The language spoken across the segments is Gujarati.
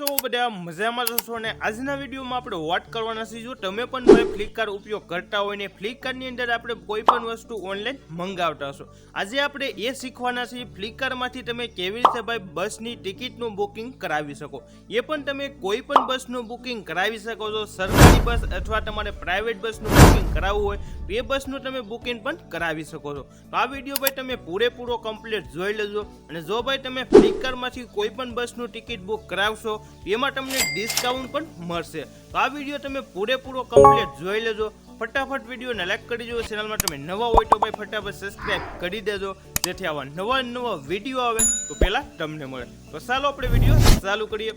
છો બધા મજામાં જશો અને આજના વિડીયોમાં આપણે વાત કરવાના છીએ, જો તમે પણ ભાઈ ફ્લિપકાર્ટ ઉપયોગ કરતા હોય ને ફ્લિપકાર્ટની અંદર આપણે કોઈ પણ વસ્તુ ઓનલાઈન મંગાવતા હશો. આજે આપણે એ શીખવાના છીએ ફ્લિપકાર્ટમાંથી તમે કેવી રીતે ભાઈ બસની ટિકિટનું બુકિંગ કરાવી શકો. એ પણ તમે કોઈ પણ બસનું બુકિંગ કરાવી શકો છો. સરકારી બસ અથવા તમારે પ્રાઇવેટ બસનું બુકિંગ કરાવવું હોય એ બસનું તમે બુકિંગ પણ કરાવી શકો છો. તો આ વીડિયો ભાઈ તમે પૂરેપૂરો કમ્પ્લીટ જોઈ લેજો. અને જો ભાઈ તમે ફ્લિકરમાંથી કોઈ પણ બસનું ટિકિટ બુક કરાવશો એમાં તમને ડિસ્કાઉન્ટ પણ મળશે. તો આ વીડિયો તમે પૂરેપૂરો કમ્પ્લીટ જોઈ લેજો. ફટાફટ વિડીયોને લાઈક કરી દેજો. ચેનલમાં તમે નવા હોય તો ભાઈ ફટાફટ સબસ્ક્રાઈબ કરી દેજો. જેથી આવા નવા નવા વીડિયો આવે તો પહેલાં તમને મળે. તો ચાલો આપણે વીડિયો ચાલુ કરીએ.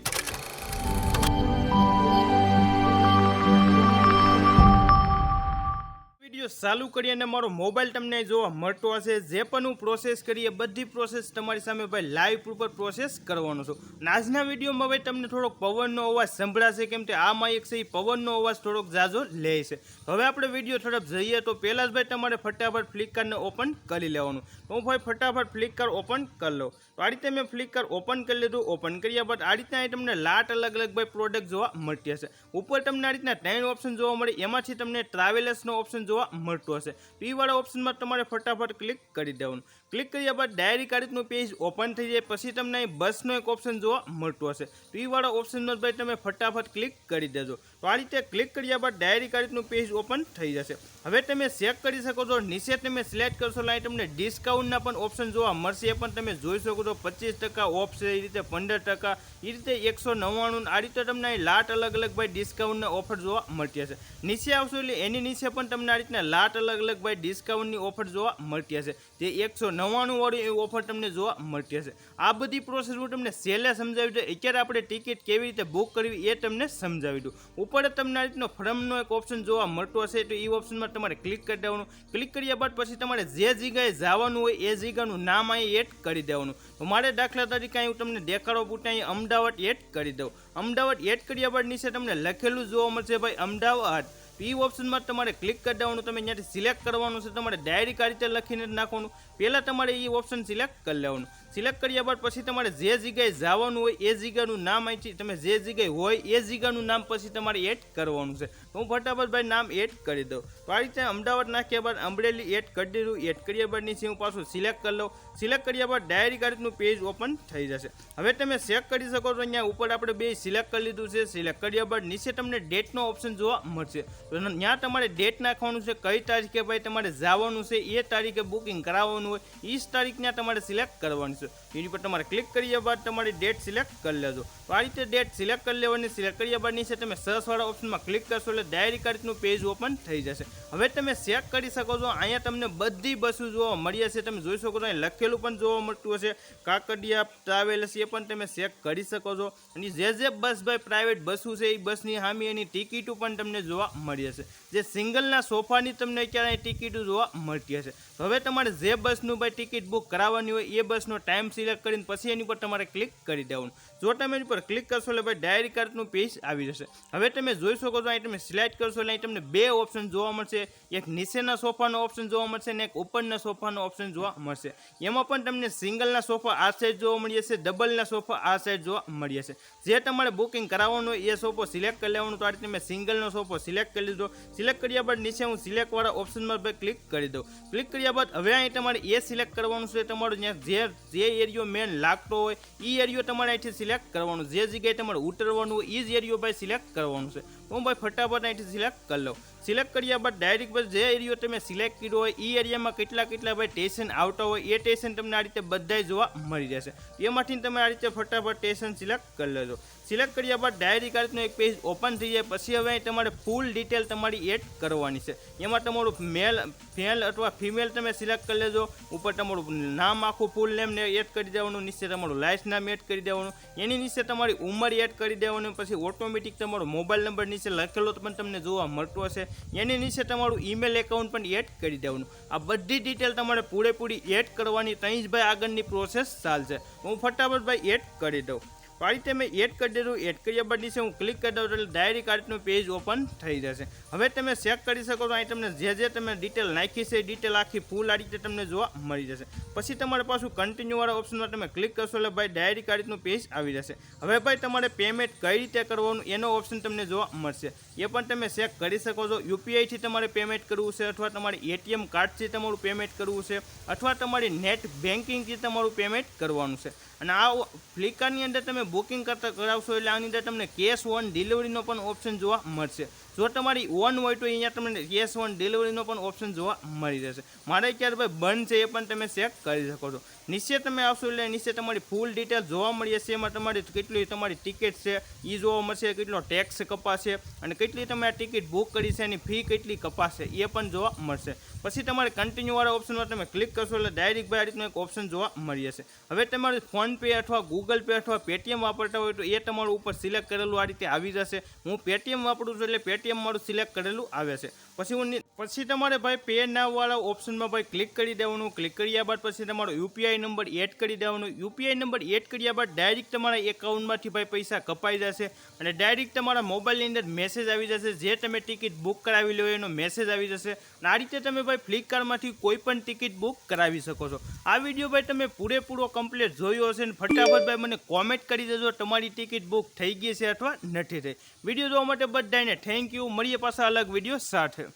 ચાલુ કરી અને મારો મોબાઈલ તમને જોવા મળતો હશે. જે પણ હું પ્રોસેસ કરીએ, બધી પ્રોસેસ તમારી સામે ભાઈ લાઈવ ઉપર પ્રોસેસ કરવાનો છું. અને આજના વિડીયોમાં ભાઈ તમને થોડોક પવનનો અવાજ સંભળાશે કેમ કે આ માઇક છે એ પવનનો અવાજ થોડોક જાજો લે છે. હવે આપણે વીડિયો તરફ જઈએ તો પહેલાં જ ભાઈ તમારે ફટાફટ ફ્લિપકાર્ટને ઓપન કરી લેવાનું. હું ભાઈ ફટાફટ ફ્લિપકાર્ટ ઓપન કરી લઉં. તો આ રીતે મેં ફ્લિપકાર્ટ ઓપન કરી લીધું, ઓપન કર્યા બાદ આ રીતના તમને લાટ અલગ અલગ ભાઈ પ્રોડક્ટ જોવા મળતી હશે. ઉપર તમને આ રીતના ત્રણ ઓપ્શન જોવા મળે. એમાંથી તમને ટ્રાવેલર્સનો ઓપ્શન જોવા મળતો હશે. તો એ ઓપ્શનમાં તમારે ફટાફટ ક્લિક કરી દેવાનું. ક્લિક કર્યા બાદ ડાયરી કાર્ડનું પેજ ઓપન થઈ જાય, પછી તમને અહીં બસનો એક ઓપ્શન જોવા મળતું હશે. તો એ વાળા ઓપ્શનમાં ભાઈ તમે ફટાફટ ક્લિક કરી દેજો. તો આ રીતે ક્લિક કર્યા બાદ ડાયરી કાર્ડનું પેજ ઓપન થઈ જશે. હવે તમે ચેક કરી શકો છો, નીચે તમે સિલેક્ટ કરશો એટલે તમને ડિસ્કાઉન્ટના પણ ઓપ્શન જોવા મળશે. એ પણ તમે જોઈ શકો છો, પચીસ ટકા ઓફ છે, એ રીતે પંદર ટકા, એ રીતે એકસો નવ્વાણું, આ રીતે તમને અહીં લાટ અલગ અલગ ભાઈ ડિસ્કાઉન્ટના ઓફર જોવા મળતી હશે. નીચે આવશો એટલે એની નીચે પણ તમને આ રીતના લાટ અલગ અલગ ભાઈ ડિસ્કાઉન્ટની ઓફર જોવા મળતી હશે. જે એકસો નવ્વાણુંવાળી એ ઓફર તમને જોવા મળતી હશે. આ બધી પ્રોસેસ હું તમને સહેલે સમજાવી દઉં. અત્યારે આપણે ટિકિટ કેવી રીતે બુક કરવી એ તમને સમજાવી દઉં. ઉપર તમને આ રીતનો ફ્રમનો એક ઓપ્શન જોવા મળતો હશે, તો એ ઓપ્શનમાં તમારે ક્લિક કરી દેવાનું. ક્લિક કર્યા બાદ પછી તમારે જે જગ્યાએ જવાનું હોય એ જગ્યાનું નામ અહીં એડ કરી દેવાનું. મારે દાખલા તરીકે અહીં હું તમને દેખાડો પૂરતા અહીં અમદાવાદ એડ કરી દઉં. અમદાવાદ એડ કર્યા બાદ નીચે તમને લખેલું જોવા મળશે ભાઈ અમદાવાદ. તો એ ઓપ્શનમાં તમારે ક્લિક કરી દેવાનું, તમે ત્યાંથી સિલેક્ટ કરવાનું છે, તમારે ડાયરેક્ટ આ રીતે લખીને નાખવાનું. પહેલાં તમારે એ ઓપ્શન સિલેક્ટ કરી લેવાનું. સિલેક્ટ કર્યા બાદ પછી તમારે જે જગ્યાએ જવાનું હોય એ જગ્યાનું નામ અહીંથી, તમે જે જગ્યાએ હોય એ જગ્યાનું નામ પછી તમારે એડ કરવાનું છે. તો હું ફટાફટ ભાઈ નામ એડ કરી દઉં. તો આ રીતે અમદાવાદ નાખ્યા બાદ અમરેલી એડ કરી દીધું. એડ કર્યા બાદ નીચે હું પાછું સિલેક્ટ કરી લઉં. સિલેક્ટ કર્યા બાદ ડાયરી કાર્ડનું પેજ ઓપન થઈ જશે. હવે તમે ચેક કરી શકો છો અહીંયા ઉપર આપણે બે સિલેક્ટ કરી લીધું છે. સિલેક્ટ કર્યા બાદ નીચે તમને ડેટનો ઓપ્શન જોવા મળશે. તો ત્યાં તમારે ડેટ નાખવાનું છે, કઈ તારીખે ભાઈ તમારે જવાનું છે, એ તારીખે બુકિંગ કરાવવાનું હોય એ જ તારીખ ત્યાં તમારે સિલેક્ટ કરવાની છે. to એની પર તમારે ક્લિક કર્યા બાદ તમારી ડેટ સિલેક્ટ કરી લેજો. તો આ રીતે ડેટ સિલેક્ટ કરી લેવાની સિલેક્ટ કર્યા બાદ નીચે તમે સર્ચવાળા ઓપ્શનમાં ક્લિક કરશો એટલે ડાયરી કાર્ડનું પેજ ઓપન થઈ જશે. હવે તમે ચેક કરી શકો છો, અહીંયા તમને બધી બસો જોવા મળી હશે. તમે જોઈ શકો છો, અહીં લખેલું પણ જોવા મળતું હશે. કાકડિયા ટ્રાવેલ્સ એ પણ તમે ચેક કરી શકો છો. અને જે જે બસ ભાઈ પ્રાઇવેટ બસો છે, એ બસની હામી એની ટિકિટો પણ તમને જોવા મળી હશે. જે સિંગલના સોફાની તમને અત્યારે અહીં ટિકિટો જોવા મળતી હશે. હવે તમારે જે બસનું ભાઈ ટિકિટ બુક કરાવવાની હોય, એ બસનો ટાઈમ સિલેક્ટ કરીને પછી એની પર તમારે ક્લિક કરી દેવાનું. જો તમે એની પર ક્લિક કરશો એટલે ભાઈ ડાયરી કાર્ડનું પેજ આવી જશે. હવે તમે જોઈ શકો છો, અહીં તમે સિલેક્ટ કરશો એટલે અહીં તમને બે ઓપ્શન જોવા મળશે. એક નીચેના સોફાનો ઓપ્શન જોવા મળશે અને એક ઉપરના સોફાનો ઓપ્શન જોવા મળશે. એમાં પણ તમને સિંગલના સોફા આ સાઈડ જોવા મળી જશે ડબલના સોફા આ સાઈડ જોવા મળી જશે. જે તમારે બુકિંગ કરાવવાનું એ સોફો સિલેક્ટ કરી લેવાનું. તો આ રીતે મેં સિંગલનો સોફો સિલેક્ટ કરી લીધો. સિલેક્ટ કર્યા બાદ નીચે હું સિલેક્ટવાળા ઓપ્શનમાં ક્લિક કરી દઉં. ક્લિક કર્યા બાદ હવે અહીં તમારે એ સિલેક્ટ કરવાનું છે. તમારું જ્યાં જે જે એરિયો મેન લાગતો હોય એ એરિયો તમારે અહીંથી સિલેક્ટ કરવાનું. જે જગ્યાએ તમારે ઉતરવાનું એ જ એરિયો ભાઈ સિલેક્ટ કરવાનું છે. હું ભાઈ ફટાફટ અહીંથી સિલેક્ટ કરી લઉં. સિલેક્ટ કર્યા બાદ ડાયરેક્ટ બસ જે એરિયો તમે સિલેક્ટ કર્યો હોય એ એરિયામાં કેટલા કેટલા ભાઈ સ્ટેશન આવતા હોય, એ સ્ટેશન તમને આ રીતે બધાય જોવા મળી જશે એમાંથી તમે આ રીતે ફટાફટ સ્ટેશન સિલેક્ટ કરી લેજો. સિલેક્ટ કર્યા બાદ ડાયરી કાર્ડનો એક પેજ ઓપન થઈ જાય. પછી હવે તમારે ફૂલ ડિટેલ તમારી એડ કરવાની છે. એમાં તમારું મેલ ફેલ અથવા ફિમેલ તમે સિલેક્ટ કરી લેજો. ઉપર તમારું નામ આખું ફૂલ નેમ ને એડ કરી દેવાનું, નીચે તમારું લાઈફ નામ એડ કરી દેવાનું. એની નીચે તમારી ઉંમર એડ કરી દેવાનું, પછી ઓટોમેટિક તમારો મોબાઈલ નંબર નીચે લખેલો પણ તમને જોવા મળતો હશે. એની નીચે તમારું ઈમેલ એકાઉન્ટ પણ એડ કરી દેવાનું. આ બધી ડિટેલ તમારે પૂરેપૂરી એડ કરવાની ત્યાં જ ભાઈ આગળની પ્રોસેસ ચાલશે. હું ફટાફટ ભાઈ એડ કરી દઉં. તો આ રીતે મેં એડ કરી દીધું, એડ કર્યા બાદ નીચે હું ક્લિક કરી દઉં એટલે ડાયરી કાર્ડનું પેજ ઓપન થઈ જશે. હવે તમે ચેક કરી શકો છો, અહીં તમને જે જે તમે ડિટેલ નાખી છે, એ ડિટેલ આખી ફૂલ આ રીતે તમને જોવા મળી જશે. પછી તમારે પાછું કન્ટિન્યુવાળા ઓપ્શનમાં તમે ક્લિક કરશો એટલે ભાઈ ડાયરી કાર્ડનું પેજ આવી જશે. હવે ભાઈ તમારે પેમેન્ટ કઈ રીતે કરવાનું, એનો ઓપ્શન તમને જોવા મળશે. એ પણ તમે ચેક કરી શકો છો. યુપીઆઈથી તમારે પેમેન્ટ કરવું છે, અથવા તમારે એટીએમ કાર્ડથી તમારું પેમેન્ટ કરવું છે, અથવા તમારી નેટ બેન્કિંગથી તમારું પેમેન્ટ કરવાનું છે. અને આ ફ્લિપકાર્ટની અંદર તમે બુકિંગ કરતા કરાવશો એટલે આની અંદર તમને કેશ ઓન ડિલિવરીનો પણ ઓપ્શન જોવા મળશે. જો તમારી ઓન હોય તો અહીંયા તમને કેશ ઓન ડિલિવરીનો પણ ઓપ્શન જોવા મળી જશે. મારે ક્યારે ભાઈ બંધ છે એ પણ તમે ચેક કરી શકો છો. નીચે તમે આવશો એટલે નીચે તમારી ફૂલ ડિટેલ જોવા મળી જશે. એમાં તમારી કેટલી તમારી ટિકિટ છે એ જોવા મળશે, કેટલો ટેક્સ કપાશે અને કેટલી તમે આ ટિકિટ બુક કરી છે, એની ફી કેટલી કપાશે, એ પણ જોવા મળશે. પછી તમારે કન્ટિન્યુવાળા ઓપ્શનમાં તમે ક્લિક કરશો એટલે ડાયરેક્ટ ભાઈ આ રીતનો એક ઓપ્શન જોવા મળી જશે. હવે તમારે ફોનપે અથવા ગૂગલ પે અથવા પેટીએમ વાપરતા હોય તો એ તમારું ઉપર સિલેક્ટ કરેલું આ રીતે આવી જશે. હું પેટીએમ વાપરું છું એટલે પેટીએમ મારું સિલેક્ટ કરેલું આવે છે. પછી હું પછી તમારે ભાઈ પે નાવવાળા ઓપ્શનમાં ભાઈ ક્લિક કરી દેવાનું. ક્લિક કર્યા બાદ પછી તમારો યુપીઆઈ નંબર એડ કરી દેવાનો. યુપીઆઈ નંબર એડ કર્યા બાદ ડાયરેક્ટ તમારા એકાઉન્ટમાંથી ભાઈ પૈસા કપાઈ જશે અને ડાયરેક્ટ તમારા મોબાઈલની અંદર મેસેજ આવી જશે. જે તમે ટિકિટ બુક કરાવી લો એનો મેસેજ આવી જશે. અને આ રીતે તમે ભાઈ ફ્લિપકાર્ટમાંથી કોઈ પણ ટિકિટ બુક કરાવી શકો છો. આ વીડિયો ભાઈ તમે પૂરેપૂરો કમ્પ્લીટ જોયો હશે અને ફટાફટ ભાઈ મને કોમેન્ટ કરી દેજો તમારી ટિકિટ બુક થઈ ગઈ છે અથવા નથી થઈ. વીડિયો જોવા માટે બધાને થેન્ક યુ મળીએ પાછા અલગ વીડિયો સાથે.